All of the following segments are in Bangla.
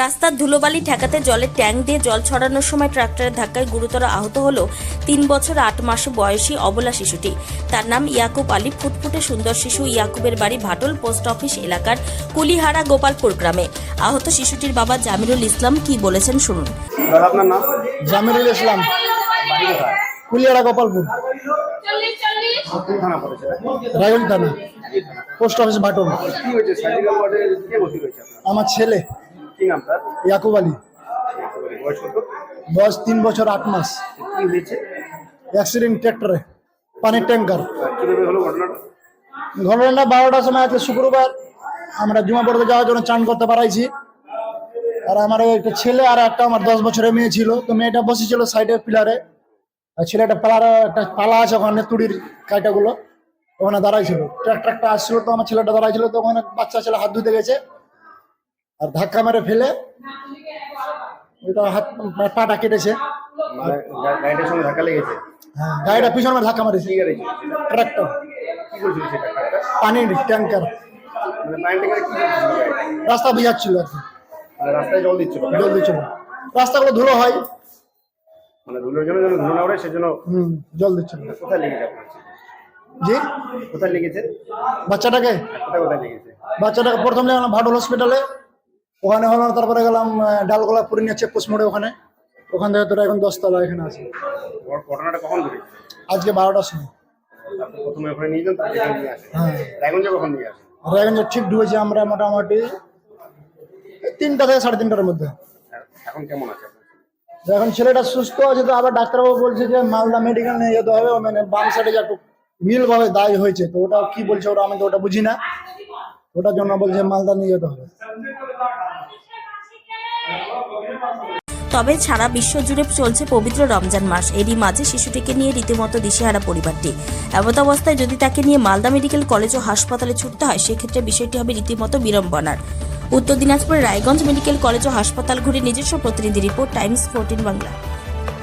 রাস্তার ধুলোবালি ঠেকাতে জলের ট্যাঙ্ক দিয়ে জল ছড়ানোর সময় ট্রাক্টরের ধাক্কায় গুরুতর আহত হল তিন বছর আট মাস বয়সী অবলা শিশুটি। তার নাম ইয়াকুব আলী। ফুটফুটে সুন্দর শিশু ইয়াকুবের বাড়ি ভাটল পোস্ট অফিস এলাকার কুলিহারা গোপালপুর গ্রামে। আহত শিশুটির বাবা জামিরুল ইসলাম কি বলেছেন শুনুন। আপনার নাম? জামিরুল ইসলাম। কুলিয়ারা গোপালপুর। কোন থানা পড়েছে? রায়গঞ্জ থানা পোস্ট অফিস আপনার? আমার ছেলে। কি নাম তার? ইয়াকুব আলী। বয়স কত? বয়স তিন বছর আট মাস। কি হয়েছে? অ্যাক্সিডেন্ট ট্র্যাক্টরে পানির ট্যাঙ্কার। কীভাবে হলো ঘটনাটা? ঘটনাটা বারোটার সময় আছে শুক্রবার আমরা জুমা পড়তে যাওয়ার জন্য চান করতে পারাইছি। আর আমার একটা ছেলে আর একটা আমার দশ বছরের মেয়ে ছিল। তো মেয়েটা বসেছিল সাইডে পিলারে। আর ছেলেটা পালার একটা পালা আছে ওখানে তুড়ির কাইটাগুলো ওখানে দাঁড়াইছিল। ট্রাক্টরটা আসছিল তো আমার ছেলেটা দাঁড়াইছিল তো ওখানে বাচ্চা ছেলে হাত ধুতে গেছে। আর ধাক্কা মেরে ফেলে হাত পাটা কেটেছে। মানে গাড়িটার সঙ্গে ধাক্কা লেগেছে? হ্যাঁ গাড়িটা পিছনে ধাক্কা মারেছে। ট্রাক্টর? পানির ট্যাঙ্কার। মানে? রাস্তা বুঝাচ্ছিল আর কি। মানে রাস্তায় জল দিচ্ছিল? জল দিচ্ছিল। রাস্তাগুলো ধুলো হয়। মানে ধুলোর জন্য যেন ধুলো না ওঠে সেজন্য হুম জল দিচ্ছিল। কোথায় লেগেছে জি? কোথায় লেগেছে? বাচ্চাটাকে? কোথায় কোথায় লেগেছে? বাচ্চাটাকে প্রথম গেলাম ভাটল হসপিটালে ওখানে হলো তারপরে গেলাম ডালগোলা পুরি নিয়ে চেকপোস্ট মোড়ে ওখানে। ওখান থেকে তোরা এখন দশতলা এখানে আছে। ঘটনাটা কখন আজকে বারোটার সময়। প্রথমে ওখানে নিয়ে যান তারপরে নিয়ে আসেন। হ্যাঁ। রায়গঞ্জে কখন নিয়ে আসেন? রায়গঞ্জে ঠিক ঢুকেছি আমরা মোটামুটি তিনটা থেকে সাড়ে তিনটার মধ্যে। এখন কেমন আছে এখন ছেলেটা সুস্থ আছে তো আবার ডাক্তারবাবু বলছে যে মালদা মেডিকেল নিয়ে যেতে হবে মানে বাম সাইডে যে একটু মিল ভাবে দায় হয়েছে তো ওটা কি বলছে ওটা আমি তো ওটা বুঝি না। ওটার জন্য বলছে মালদা নিয়ে যেতে হবে। তবে সারা বিশ্ব জুড়ে চলছে পবিত্র রমজান মাস। এরই মাঝে শিশুটিকে নিয়ে রীতিমতো দিশেহারা পরিবারটি। অবস্থায় যদি তাকে নিয়ে মালদা মেডিকেল কলেজ ও হাসপাতালে ছুটতে হয়, সেক্ষেত্রে বিষয়টি হবে রীতিমতো বিড়ম্বনার। উত্তর দিনাজপুরের রায়গঞ্জ মেডিকেল কলেজ ও হাসপাতাল ঘুরে নিজস্ব প্রতিনিধি রিপোর্ট, টাইমস ফোরটিন বাংলা।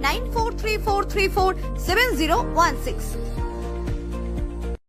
9434347016.